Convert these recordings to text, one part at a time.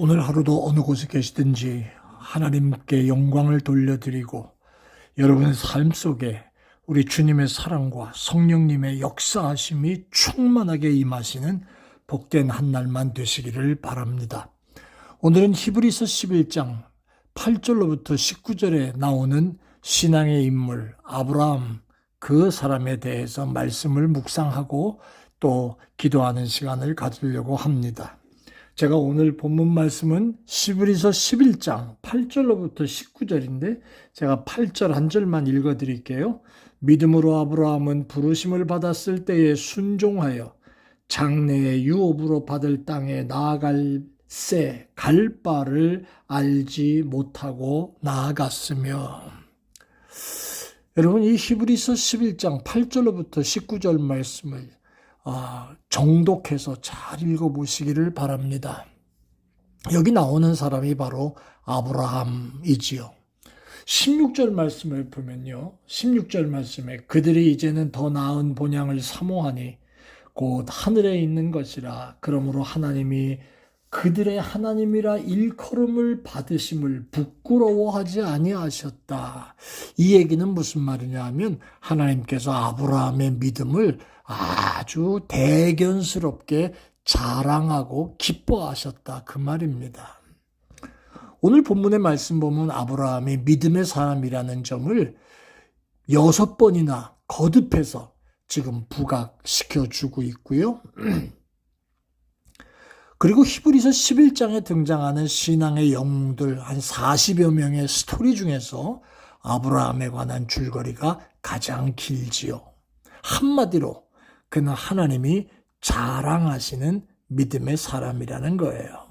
오늘도 어느 곳에 계시든지 하나님께 영광을 돌려드리고 여러분의 삶 속에 우리 주님의 사랑과 성령님의 역사하심이 충만하게 임하시는 복된 한 날만 되시기를 바랍니다. 오늘은 히브리서 11장 8절로부터 19절에 나오는 신앙의 인물 아브라함 그 사람에 대해서 말씀을 묵상하고 또 기도하는 시간을 가지려고 합니다. 제가 오늘 본문 말씀은 시브리서 11장 8절로부터 19절인데 제가 8절 한 절만 읽어 드릴게요. 믿음으로 아브라함은 부르심을 받았을 때에 순종하여 장래의 유업으로 받을 땅에 나아갈 새, 갈 바를 알지 못하고 나아갔으며 여러분 이 히브리서 11장 8절로부터 19절 말씀을 아, 정독해서 잘 읽어보시기를 바랍니다. 여기 나오는 사람이 바로 아브라함이지요. 16절 말씀을 보면요. 16절 말씀에 그들이 이제는 더 나은 본향을 사모하니 곧 하늘에 있는 것이라. 그러므로 하나님이 그들의 하나님이라 일컬음을 받으심을 부끄러워하지 아니하셨다. 이 얘기는 무슨 말이냐 하면 하나님께서 아브라함의 믿음을 아주 대견스럽게 자랑하고 기뻐하셨다. 그 말입니다. 오늘 본문의 말씀 보면 아브라함이 믿음의 사람이라는 점을 여섯 번이나 거듭해서 지금 부각시켜 주고 있고요. 그리고 히브리서 11장에 등장하는 신앙의 영웅들 한 40여 명의 스토리 중에서 아브라함에 관한 줄거리가 가장 길지요. 한마디로 그는 하나님이 자랑하시는 믿음의 사람이라는 거예요.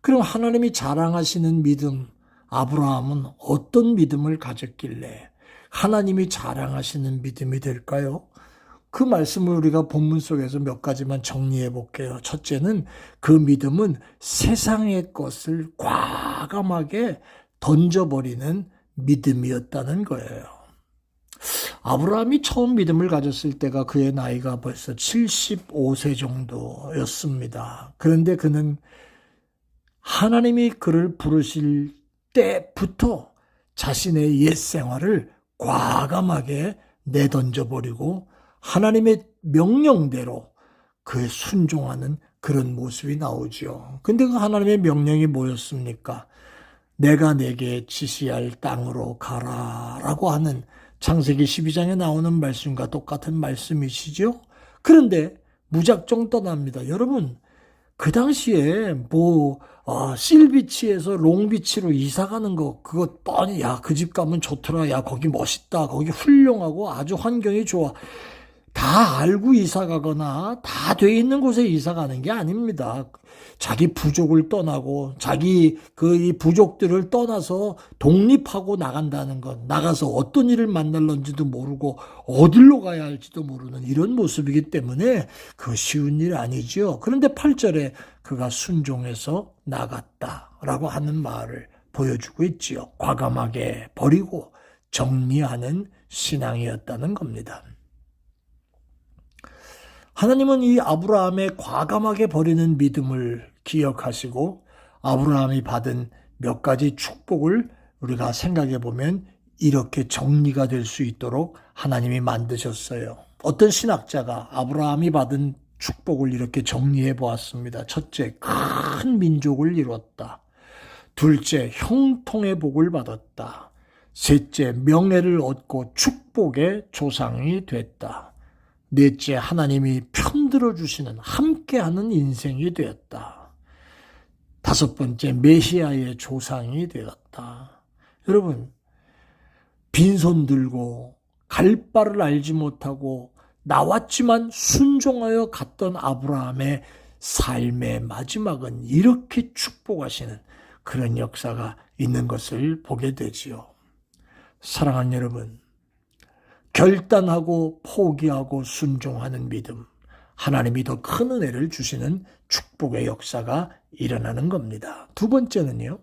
그럼 하나님이 자랑하시는 믿음, 아브라함은 어떤 믿음을 가졌길래 하나님이 자랑하시는 믿음이 될까요? 그 말씀을 우리가 본문 속에서 몇 가지만 정리해 볼게요. 첫째는 그 믿음은 세상의 것을 과감하게 던져버리는 믿음이었다는 거예요. 아브라함이 처음 믿음을 가졌을 때가 그의 나이가 벌써 75세 정도였습니다. 그런데 그는 하나님이 그를 부르실 때부터 자신의 옛 생활을 과감하게 내던져 버리고 하나님의 명령대로 그에 순종하는 그런 모습이 나오죠. 근데 그 하나님의 명령이 뭐였습니까? 내가 내게 지시할 땅으로 가라 라고 하는 창세기 12장에 나오는 말씀과 똑같은 말씀이시죠? 그런데 무작정 떠납니다. 여러분, 그 당시에 뭐 어, 실비치에서 롱비치로 이사 가는 거 그거 뻔히 야 그 집 가면 좋더라 야 거기 멋있다 거기 훌륭하고 아주 환경이 좋아 다 알고 이사 가거나 다 돼 있는 곳에 이사 가는 게 아닙니다. 자기 부족을 떠나고 자기 그 이 부족들을 떠나서 독립하고 나간다는 것, 나가서 어떤 일을 만날런지도 모르고 어디로 가야 할지도 모르는 이런 모습이기 때문에 그 쉬운 일 아니죠. 그런데 8절에 그가 순종해서 나갔다라고 하는 말을 보여주고 있지요. 과감하게 버리고 정리하는 신앙이었다는 겁니다. 하나님은 이 아브라함의 과감하게 버리는 믿음을 기억하시고 아브라함이 받은 몇 가지 축복을 우리가 생각해 보면 이렇게 정리가 될 수 있도록 하나님이 만드셨어요. 어떤 신학자가 아브라함이 받은 축복을 이렇게 정리해 보았습니다. 첫째, 큰 민족을 이뤘다. 둘째, 형통의 복을 받았다. 셋째, 명예를 얻고 축복의 조상이 됐다. 넷째, 하나님이 편들어 주시는 함께하는 인생이 되었다. 다섯 번째, 메시아의 조상이 되었다. 여러분, 빈손 들고 갈 바를 알지 못하고 나왔지만 순종하여 갔던 아브라함의 삶의 마지막은 이렇게 축복하시는 그런 역사가 있는 것을 보게 되지요. 사랑하는 여러분, 결단하고 포기하고 순종하는 믿음, 하나님이 더 큰 은혜를 주시는 축복의 역사가 일어나는 겁니다. 두 번째는요,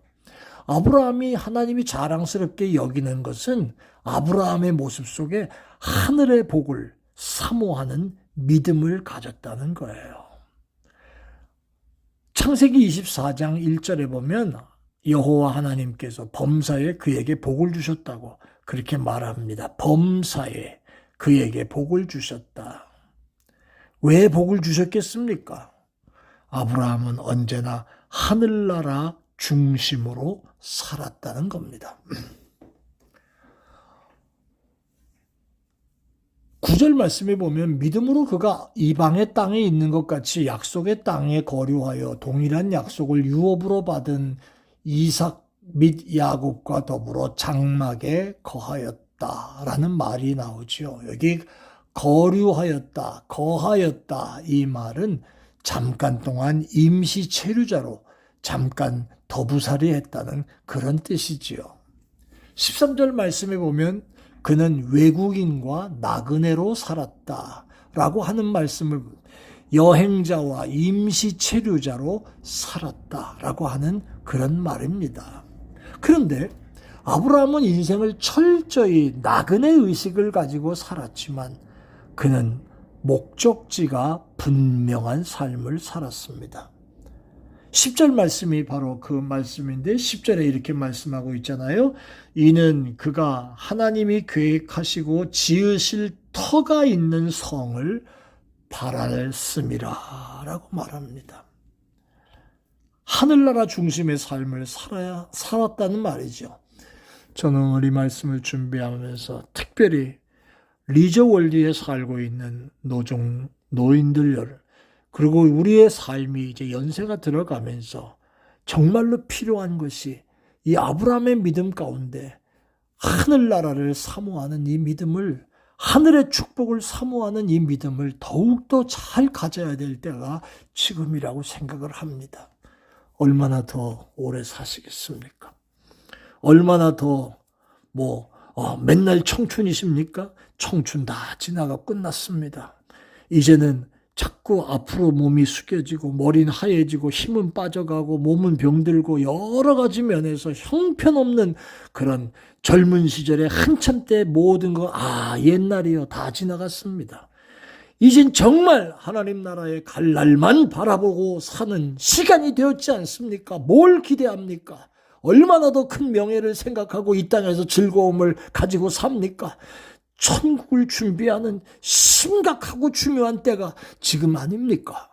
아브라함이 하나님이 자랑스럽게 여기는 것은 아브라함의 모습 속에 하늘의 복을 사모하는 믿음을 가졌다는 거예요. 창세기 24장 1절에 보면 여호와 하나님께서 범사에 그에게 복을 주셨다고 그렇게 말합니다. 범사에 그에게 복을 주셨다. 왜 복을 주셨겠습니까? 아브라함은 언제나 하늘나라 중심으로 살았다는 겁니다. 구절 말씀에 보면 믿음으로 그가 이방의 땅에 있는 것 같이 약속의 땅에 거류하여 동일한 약속을 유업으로 받은 이삭 및 야곱과 더불어 장막에 거하였다라는 말이 나오지요. 여기 거류하였다, 거하였다 이 말은 잠깐 동안 임시 체류자로 잠깐 더부살이 했다는 그런 뜻이지요. 13절 말씀에 보면 그는 외국인과 나그네로 살았다 라고 하는 말씀을 여행자와 임시 체류자로 살았다 라고 하는 그런 말입니다. 그런데 아브라함은 인생을 철저히 나그네 의식을 가지고 살았지만 그는 목적지가 분명한 삶을 살았습니다. 10절 말씀이 바로 그 말씀인데 10절에 이렇게 말씀하고 있잖아요. 이는 그가 하나님이 계획하시고 지으실 터가 있는 성을 바랄 씀이라 라고 말합니다. 하늘나라 중심의 삶을 살아야, 살았다는 말이죠. 저는 오늘 이 말씀을 준비하면서 특별히 리저월드에 살고 있는 노종, 노인들, 그리고 우리의 삶이 이제 연세가 들어가면서 정말로 필요한 것이 이 아브라함의 믿음 가운데 하늘나라를 사모하는 이 믿음을 하늘의 축복을 사모하는 이 믿음을 더욱더 잘 가져야 될 때가 지금이라고 생각을 합니다. 얼마나 더 오래 사시겠습니까? 얼마나 더, 뭐, 어, 맨날 청춘이십니까? 청춘 다 지나가 끝났습니다. 이제는 자꾸 앞으로 몸이 숙여지고 머리는 하얘지고 힘은 빠져가고 몸은 병들고 여러 가지 면에서 형편없는 그런 젊은 시절에 한참 때 모든 거, 아, 옛날이요. 다 지나갔습니다. 이젠 정말 하나님 나라에 갈 날만 바라보고 사는 시간이 되었지 않습니까? 뭘 기대합니까? 얼마나 더 큰 명예를 생각하고 이 땅에서 즐거움을 가지고 삽니까? 천국을 준비하는 심각하고 중요한 때가 지금 아닙니까?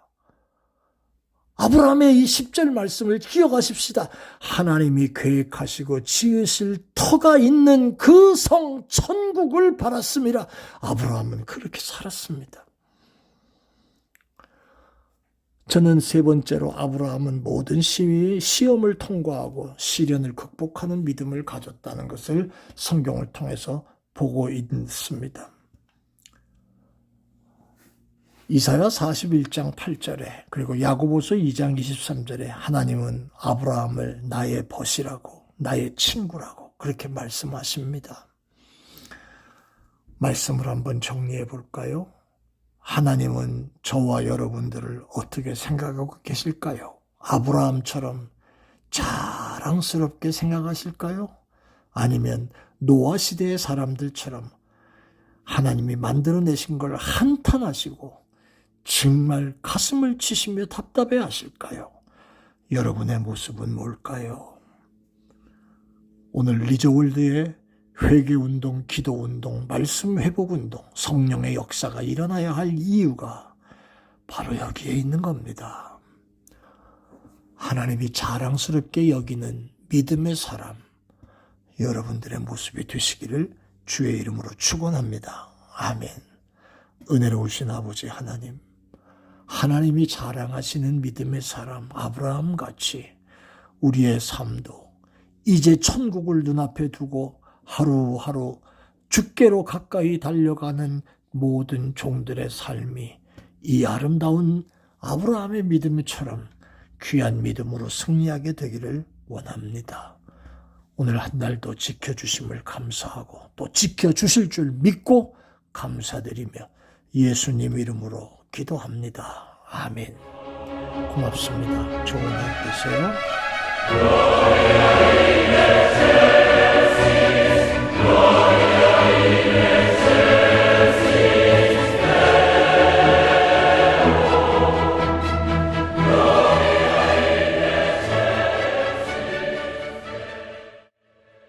아브라함의 이 10절 말씀을 기억하십시다. 하나님이 계획하시고 지으실 터가 있는 그 성 천국을 바랐습니다. 아브라함은 그렇게 살았습니다. 저는 세 번째로 아브라함은 모든 시위, 시험을 통과하고 시련을 극복하는 믿음을 가졌다는 것을 성경을 통해서 보고 있습니다. 이사야 41장 8절에 그리고 야고보서 2장 23절에 하나님은 아브라함을 나의 벗이라고 나의 친구라고 그렇게 말씀하십니다. 말씀을 한번 정리해 볼까요? 하나님은 저와 여러분들을 어떻게 생각하고 계실까요? 아브라함처럼 자랑스럽게 생각하실까요? 아니면 노아 시대의 사람들처럼 하나님이 만들어내신 걸 한탄하시고 정말 가슴을 치시며 답답해 하실까요? 여러분의 모습은 뭘까요? 오늘 리저월드의 회개 운동, 기도 운동, 말씀 회복 운동, 성령의 역사가 일어나야 할 이유가 바로 여기에 있는 겁니다. 하나님이 자랑스럽게 여기는 믿음의 사람, 여러분들의 모습이 되시기를 주의 이름으로 축원합니다. 아멘. 은혜로우신 아버지 하나님, 하나님이 자랑하시는 믿음의 사람 아브라함 같이 우리의 삶도 이제 천국을 눈앞에 두고 하루하루 주께로 가까이 달려가는 모든 종들의 삶이 이 아름다운 아브라함의 믿음처럼 귀한 믿음으로 승리하게 되기를 원합니다. 오늘 한 날도 지켜주심을 감사하고 또 지켜주실 줄 믿고 감사드리며 예수님 이름으로 기도합니다. 아멘. 고맙습니다. 좋은 하루 되세요.